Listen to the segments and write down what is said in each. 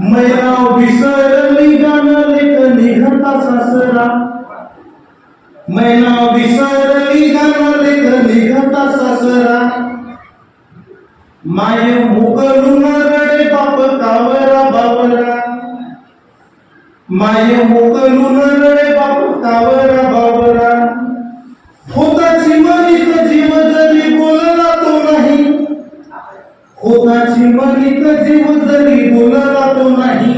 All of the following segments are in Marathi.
मैना विसरली गाणं निघता सासरा. मैना विसरली गाणं निघता सासरा. माय मुकलून रडे बाप कावरा बावरा. माय मुकलून रडे बाप कावरा बावरा. होताची जी कोणाची मनीत जीव जरी बोलला तो नाही.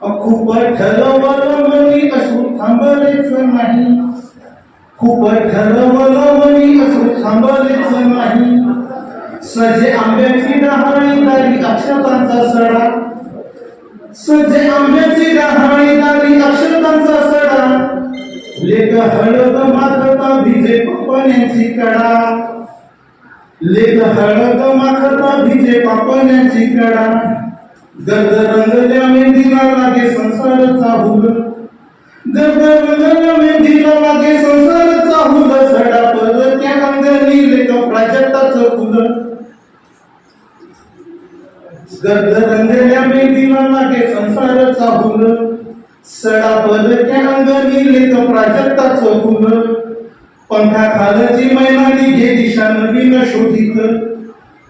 खूप ठरवलं मनी असून थांबलेच नाही. खूप ठरवलं मनी असून थांबलेच नाही. सजे आंब्याची डहाणी दारी अक्षतांचा सडा. सजे आंब्याची डहाणी दारी अक्षतांचा सडा. लेख हळद माखता भिजे पापण्याची कडा. लेख हळद माखता भिजे पापण्याची कडा गर्द रंगल्या मेहंदीला लागे संसारचा हुल. गर्द रंगल्या मेहंदीला लागे संसारचा हुल. सडा पद त्या अंगणी लेख प्राजक्ताचं फुल. गर्द रंगल्या मेहंदीला लागे संसारचा हुल. सडा पदच्या अंगणी लेख प्राजक्ताचं फुल. पंखा खालची मैनानी घे दिशा नवीन शोधित.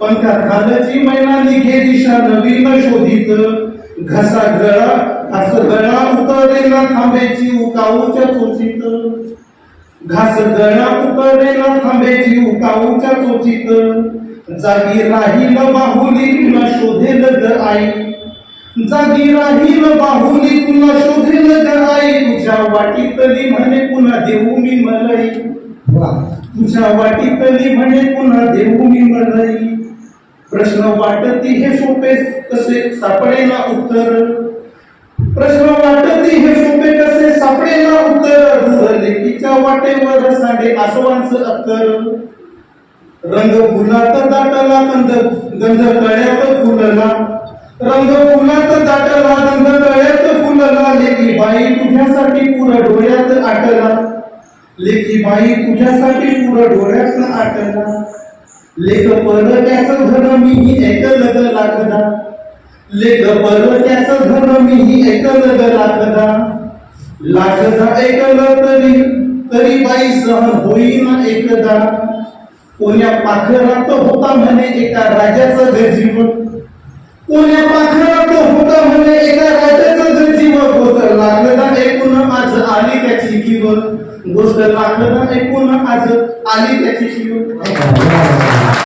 पंखा खालची मैनानी घे दिशा नवीन शोधित. घसा गळा घास गळा उतरेला थांबेची उकाऊच्या चोचीत. घास गळा उतरेला थांबेची उकाऊच्या चोचीत. जागी राहील बाहुली न शोधेल ग आई. जागी राहील बाहुली तुला शोधेल जराई तुझ्या वाटीतली म्हणे पुन्हा देऊ मी मलई. तुझ्या वाटीतली म्हणे पुन्हा देऊ मी मलई. प्रश्न वाटती हे सोपे कसे सापडे ना उत्तर? प्रश्न वाटती हे सोपे कसे सापडे ना उत्तर? दूर लेकीच्या वाटेवर साडे आसवांचं अत्तर. रंग फुलात दाटला गंध गंध कळ्यात फुलला. रंग फुलात बाई तुझ्यासाठी पुर डोळ्यात आटला. लेखी बाई तुझ्यासाठी पुर डोळ्यात आटला. लेख परक्याचं धन मी ऐकलं ग लागदा. लेख परक्याचं धन मी ऐकलं ग लागदा. लागदा ऐकलं तरी तरी बाई सहन होईना एकदा. कोण्या पाखरात होता म्हणे एका राजाचं गजीव कोण्या पाखरात होता गोष्ट लागलं ना ऐकून आज आली त्याची शिव